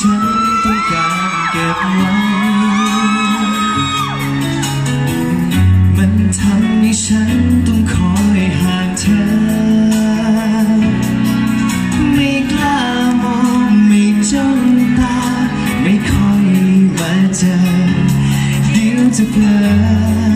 ฉันต้องการเก็บไว้ มันทำให้ฉันต้องคอยห่างเธอ ไม่กล้ามองไม่จ้องตา ไม่ค่อยมาเจอ เดี๋ยวจะเพลอ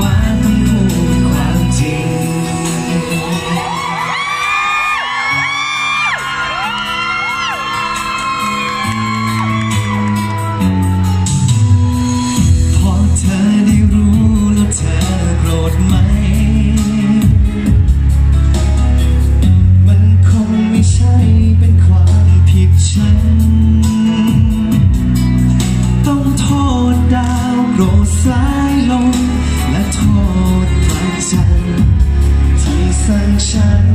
ว่าต้องพูดความจริง พอเธอได้รู้แล้วเธอโกรธไหม มันคงไม่ใช่เป็นความผิดฉัน ต้องโทษดาวโปรดสายลม และโทษพระจันที่สั่งฉัน